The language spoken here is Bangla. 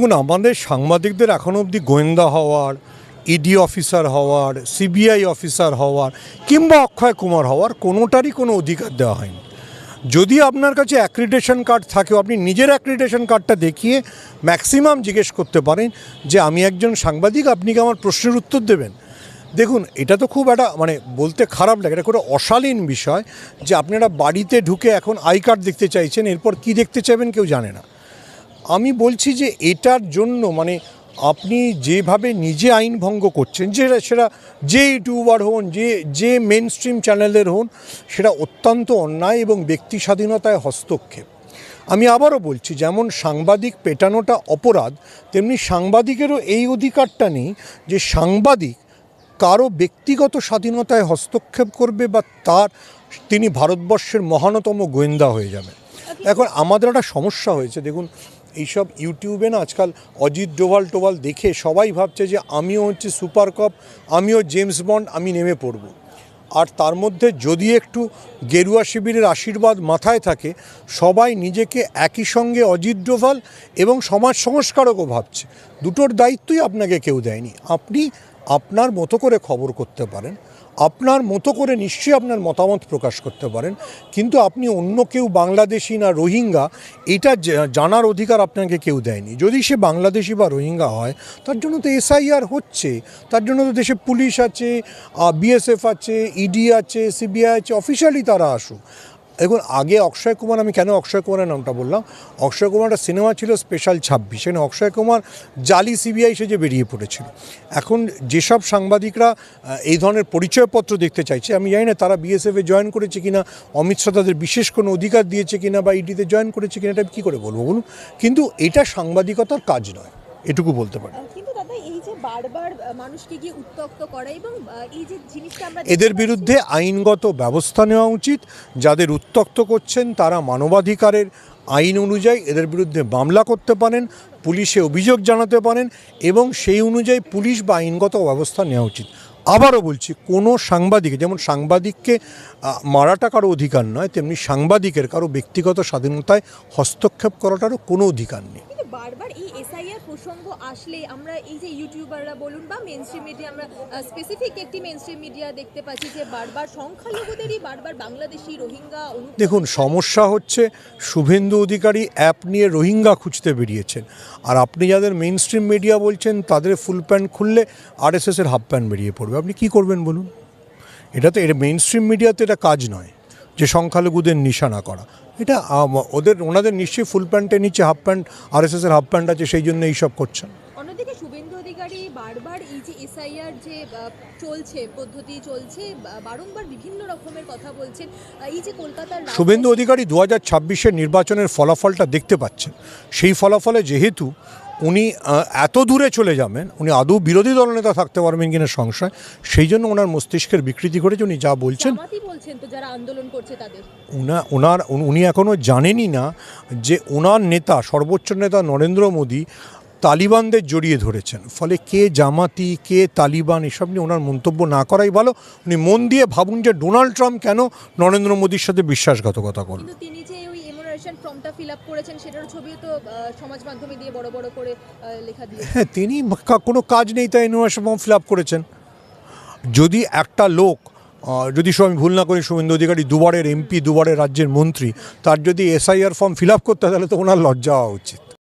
দেখুন, আমাদের সাংবাদিকদের এখনও অবধি গোয়েন্দা হওয়ার ইডি অফিসার হওয়ার সিবিআই অফিসার হওয়ার, কিংবা অক্ষয় কুমার হওয়ার কোনোটারই কোনো অধিকার দেওয়া হয়নি। যদি আপনার কাছে অ্যাক্রিডেশন কার্ড থাকে, আপনি নিজের অ্যাক্রিডেশন কার্ডটা দেখিয়ে ম্যাক্সিমাম জিজ্ঞেস করতে পারেন যে, আমি একজন সাংবাদিক, আপনি কি আমার প্রশ্নের উত্তর দেবেন? দেখুন, এটা তো খুব একটা মানে বলতে খারাপ লাগে, এটা কোনো অশালীন বিষয় যে, আপনারা বাড়িতে ঢুকে এখন আই কার্ড দেখতে চাইছেন, এরপর কি দেখতে চাইবেন কেউ জানে না। আমি বলছি যে এটার জন্য মানে আপনি যেভাবে নিজে আইন ভঙ্গ করছেন যে সেটা যে ইউটিউবার হন যে যে মেন স্ট্রিম চ্যানেলের হন সেটা অত্যন্ত অন্যায় এবং ব্যক্তি স্বাধীনতায় হস্তক্ষেপ। আমি আবারও বলছি যেমন সাংবাদিক পেটানোটা অপরাধ তেমনি সাংবাদিকেরও এই অধিকারটা নেই যে সাংবাদিক কারও ব্যক্তিগত স্বাধীনতায় হস্তক্ষেপ করবে বা তার তিনি ভারতবর্ষের মহানতম গোয়েন্দা হয়ে যাবে এখন আমাদের একটা সমস্যা হয়েছে দেখুন এইসব ইউটিউবে না আজকাল অজিত ডোভাল টোভাল দেখে সবাই ভাবছে যে আমিও হচ্ছে সুপার কপ, আমিও জেমস বন্ড, আমি নেমে পড়ব। আর তার মধ্যে যদি একটু গেরুয়া শিবিরের আশীর্বাদ মাথায় থাকে, সবাই নিজেকে একই সঙ্গে অজিত ডোভাল এবং সমাজ সংস্কারকও ভাবছে। দুটোর দায়িত্বই আপনাকে কেউ দেয়নি। আপনি আপনার মতো করে খবর করতে পারেন। আপনার মতো করে নিশ্চয়ই আপনার মতামত প্রকাশ করতে পারেন। কিন্তু আপনি অন্য কেউ বাংলাদেশি না রোহিঙ্গা, এটা জানার অধিকার আপনাকে কেউ দেয়নি। যদি সে বাংলাদেশি বা রোহিঙ্গা হয়, তার জন্য তো এসআইআর হচ্ছে। তার জন্য তো দেশে পুলিশ আছে বিএসএফ আছে, ইডি আছে, সিবিআই আছে, অফিসিয়ালি তারা আসুক। দেখুন, আগে অক্ষয় কুমার, আমি কেন অক্ষয় কুমারের নামটা বললাম? অক্ষয় কুমার একটা সিনেমা ছিল স্পেশাল ছাব্বিশ, সেখানে অক্ষয় কুমার জালি সিবিআই সেজে বেরিয়ে পড়েছিল। এখন যেসব সাংবাদিকরা এই ধরনের পরিচয়পত্র দেখতে চাইছে, আমি জানি না তারা বিএসএফে জয়েন করেছে কিনা, অমিত শাহ তাদের বিশেষ কোনো অধিকার দিয়েছে কিনা বা ইডিতে জয়েন করেছে কিনা, এটা কী করে বলব বলুন? কিন্তু এটা সাংবাদিকতার কাজ নয়, এটুকু বলতে পারি আহ, কিন্তু দাদা এই যে বারবার মানুষকে গিয়ে উত্তক্ত করা এবং এই যে জিনিসটা আমরা এদের বিরুদ্ধে আইনগত ব্যবস্থা নেওয়া উচিত। যাদের উত্তক্ত করছেন তারা মানবাধিকারের আইন অনুযায়ী এদের বিরুদ্ধে মামলা করতে পারেন পুলিশে অভিযোগ জানাতে পারেন এবং সেই অনুযায়ী পুলিশ বা আইনগত ব্যবস্থা নেওয়া উচিত। আবারও বলছি কোনো সাংবাদিক যেমন সাংবাদিককে মারাটা কারও অধিকার নয় তেমনি সাংবাদিকের কারও ব্যক্তিগত স্বাধীনতায় হস্তক্ষেপ করাটারও কোনো অধিকার নেই। বারবার এই এসআইআর প্রসঙ্গ আসলে আমরা এই যে ইউটিউবাররা বলুন বা মেন স্ট্রিম মিডিয়া আমরা স্পেসিফিক একটি মেন স্ট্রিম মিডিয়া দেখতে পাচ্ছি যে বারবার সংখ্যালঘুদেরই বারবার বাংলাদেশি রোহিঙ্গা দেখুন, সমস্যা হচ্ছে শুভেন্দু অধিকারী অ্যাপ নিয়ে রোহিঙ্গা খুঁজতে বেরিয়েছেন। আর আপনি যাদের মেন স্ট্রিম মিডিয়া বলছেন, তাদের ফুল প্যান্ট খুললে আরএসএসের হাফ প্যান্ট বেরিয়ে পড়বে। আপনি কি করবেন বলুন? এটা তো, এটা মেইন স্ট্রিম মিডিয়াতে এটা কাজ নয়। যে সংখ্যালঘুদের নিশানা করা। এটা ওদের, ওনাদের নিশ্চয়ই ফুল প্যান্টের নিচে হাফ প্যান্ট আরএসএসের হাফ প্যান্ট আছে, সেই জন্য এইসব করছেন। বারবার এই যে এসআইআর যে চলছে পদ্ধতি চলছে বারংবার বিভিন্ন রকমের কথা বলছেন এই যে কলকাতার শুভেন্দু অধিকারী দু হাজার ছাব্বিশের নির্বাচনের ফলাফলটা দেখতে পাচ্ছেন। সেই ফলাফলে যেহেতু উনি এত দূরে চলে যাবেন উনি আদৌ বিরোধী দলনেতা থাকতে পারবেন কিনা সংশয় সেই জন্য ওনার মস্তিষ্কের বিকৃতি ঘটেছে উনি যা বলছেন বলছেন যারা আন্দোলন করছে তাদের। উনা ওনার উনি এখনও জানেনই না যে ওনার নেতা সর্বোচ্চ নেতা নরেন্দ্র মোদী তালিবানদের জড়িয়ে ধরেছেন। ফলে কে জামাতি কে তালিবান এসব নিয়ে ওনার মন্তব্য না করাই ভালো। উনি মন দিয়ে ভাবুন যে ডোনাল্ড ট্রাম্প কেন নরেন্দ্র মোদীর সাথে বিশ্বাসঘাতকতা করল। তিনি যে ওই এমোনারেশন ফর্মটা ফিল আপ করেছেন সেটার ছবিও তো সমাজ মাধ্যমে দিয়ে বড় বড় করে লেখা দিয়ে হ্যাঁ তিনি কোনো কাজ নেই তাই ইউনিভার্সিটি ফর্ম ফিল আপ করেছেন। যদি একটা লোক যদি আমি ভুল না করি শুভেন্দু অধিকারী দুবারের এমপি দুবারের রাজ্যের মন্ত্রী তার যদি এসআইআর ফর্ম ফিল আপ করতে হয় তাহলে তো ওনার লজ্জা হওয়া উচিত।